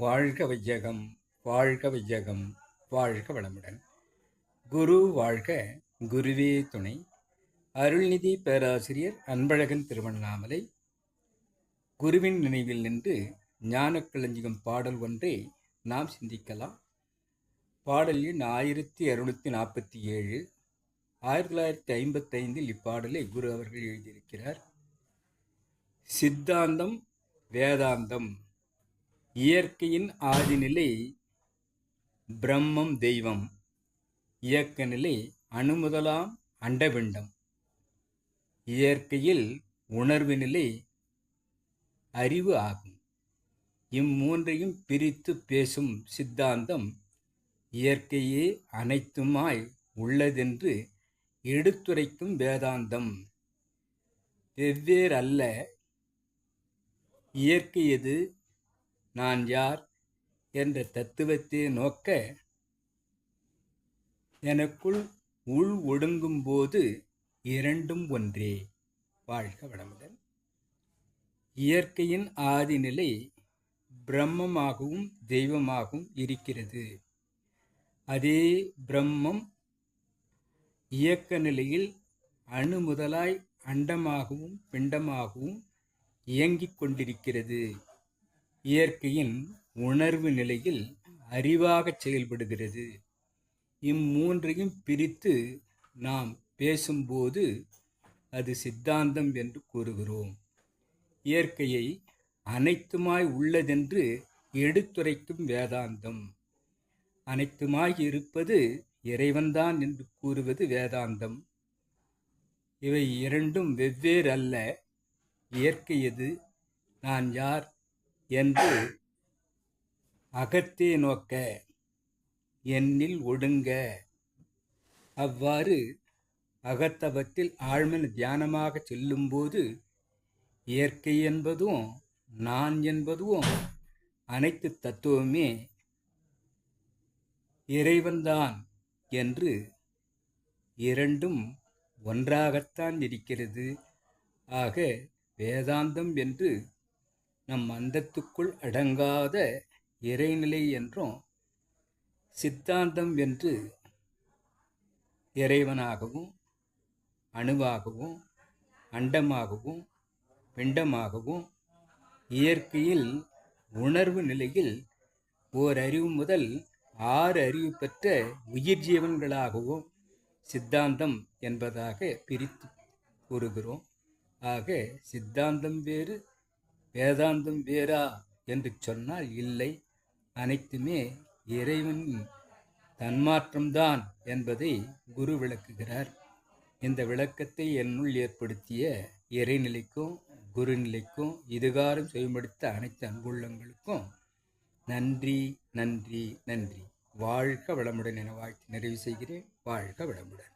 வாழ்க வையகம் வாழ்க வையகம் வாழ்க வளமுடன். குரு வாழ்க குருவே துணை. அருள்நிதி பேராசிரியர் அன்பழகன் திருவண்ணாமலை. குருவின் நினைவில் நின்று ஞானக்களஞ்சியம் பாடல் ஒன்றை நாம் சிந்திக்கலாம். பாடல் எண் ஆயிரத்தி இரநூத்தி நாற்பத்தி ஏழு. ஆயிரத்தி தொள்ளாயிரத்தி ஐம்பத்தைந்தில் இப்பாடலை குரு அவர்கள் எழுதியிருக்கிறார். சித்தாந்தம் வேதாந்தம் இயற்கையின் ஆதிநிலை பிரம்மம் தெய்வம். இயக்க நிலை அணுமுதலாம் அண்டபிண்டம். இயற்கையில் உணர்வு நிலை அறிவு ஆகும். இம்மூன்றையும் பிரித்து பேசும் சித்தாந்தம் இயற்கையே அனைத்துமாய் உள்ளதென்று எடுத்துரைக்கும் வேதாந்தம். வெவ்வேறு அல்ல இயற்கை எது? நான் யார் என்ற தத்துவத்தை நோக்க எனக்குள் உள் ஒடுங்கும் போது இரண்டும் ஒன்றே. வாழ்க வளமுடன். இயற்கையின் ஆதிநிலை பிரம்மமாகவும் தெய்வமாகவும் இருக்கிறது. அதே பிரம்மம் இயக்க நிலையில் அணு முதலாய் அண்டமாகவும் பிண்டமாகவும் இயங்கிக் கொண்டிருக்கிறது. இயற்கையின் உணர்வு நிலையில் அறிவாகச் செயல்படுகிறது. இம்மூன்றையும் பிரித்து நாம் பேசும்போது அது சித்தாந்தம் என்று கூறுகிறோம். இயற்கையை அனைத்துமாய் உள்ளதென்று எடுத்துரைக்கும் வேதாந்தம். அனைத்துமாய் இருப்பது இறைவன்தான் என்று கூறுவது வேதாந்தம். இவை இரண்டும் வெவ்வேறு அல்ல இயற்கை எது? நான் யார்? என்று அகத்தே நோக்க என்னில் ஒடுங்க. அவ்வாறு அகத்தவத்தில் ஆழ்மன் தியானமாக செல்லும்போது இயற்கை என்பதும் நான் என்பதும் அனைத்து தத்துவமே இறைவன்தான் என்று இரண்டும் ஒன்றாகத்தான் இருக்கிறது. ஆக வேதாந்தம் என்று நம் அந்தத்துக்குள் அடங்காத இறைநிலை என்றும் சித்தாந்தம் என்று இறைவனாகவும் அணுவாகவும் அண்டமாகவும் பிண்டமாகவும் இயற்கையில் உணர்வு நிலையில் ஓர் அறிவு முதல் ஆறு அறிவு பெற்ற உயிர் ஜீவன்களாகவும் சித்தாந்தம் என்பதாக பிரித்து கூறுகிறோம். ஆக சித்தாந்தம் வேறு வேதாந்தம் வேறா என்று சொன்னால் இல்லை. அனைத்துமே இறைவன் தன்மாற்றம்தான் என்பதை குரு விளக்குகிறார். இந்த விளக்கத்தை என்னுள் ஏற்படுத்திய இறைநிலைக்கும் குருநிலைக்கும் இதுகாரம் செய்யப்படுத்த அனைத்து அன்புள்ளங்களுக்கும் நன்றி நன்றி நன்றி. வாழ்க வளமுடன் என வாழ்த்து நிறைவு செய்கிறேன். வாழ்க வளமுடன்.